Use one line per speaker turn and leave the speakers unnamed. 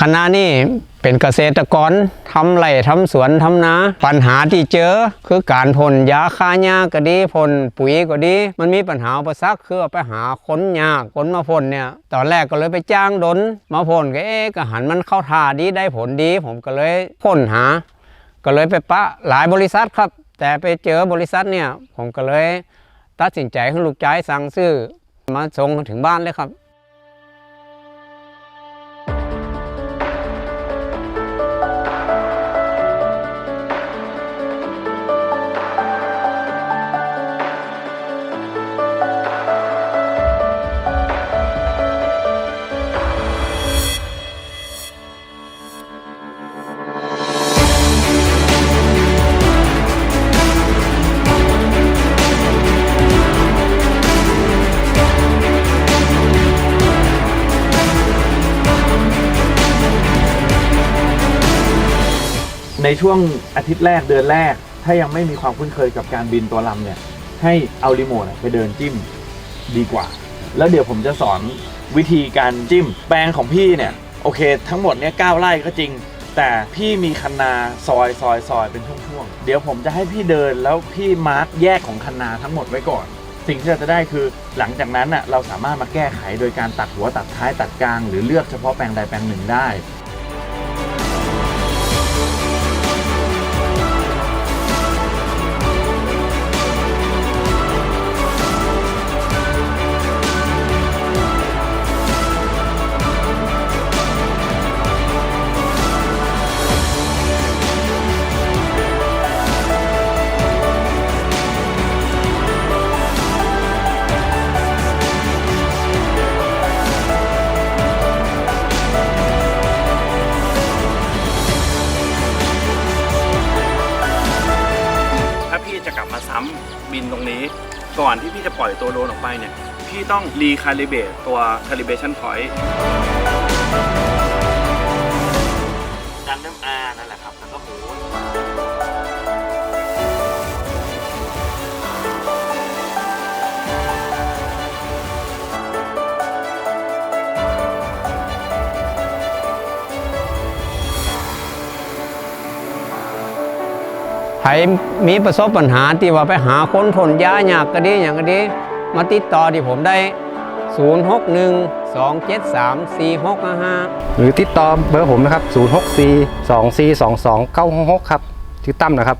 คณะนี้เป็นเกษตรกรทำไร่ทำสวนทำนา ปัญหาที่เจอคือการพ่นยาฆ่าหญ้าก็ดีพ่นปุ๋ยก็ดี มันมีปัญหาอุปสรรคคือไปหาคนยากคนมาพ่นเนี่ย ตอนแรกก็เลยไปจ้างดนมาพ่นก็เอ๊ะก็หันมันเข้าท่าดีได้ผลดี ผมก็เลยพ่นหา ก็เลยไปปะหลายบริษัทครับ แต่ไปเจอบริษัทเนี่ยผมก็เลย ตัดสินใจให้ลูกชายสั่งซื้อมาส่งถึงบ้านเลยครับ
ในช่วงอาทิตย์แรกเดือนแรก ถ้ายังไม่มีความคุ้นเคยกับการบินตัวลำเนี่ย ให้เอารีโมทไปเดินจิ้มดีกว่า แล้วเดี๋ยวผมจะสอนวิธีการจิ้มแปลงของพี่เนี่ย โอเค ทั้งหมดเนี่ยเก้าไร่ก็จริง แต่พี่มีคันนาซอยซอยซอยเป็นช่วงๆเดี๋ยวผมจะให้พี่เดินแล้วพี่มาร์กแยกของคันนาทั้งหมดไว้ก่อน สิ่งที่เราจะได้คือหลังจากนั้นอะเราสามารถมาแก้ไขโดยการตัดหัวตัดท้ายตัดกลาง หรือเลือกเฉพาะแปลงใดแปลงหนึ่งได้
ก่อนที่พี่จะปล่อยตัวโดรนออกไปเนี่ย พี่ต้องรีคาลิเบตตัว calibration point
ใครมีประสบปัญหาที่ว่าไปหาคนทนยาหยากก็ดีอย่างก็ดีมาติดต่อที่ผมได้ 061 273 4655
หรือติดต่อเบอร์ผมนะครับ 064 2422 966 ครับชื่อตั้มนะครับ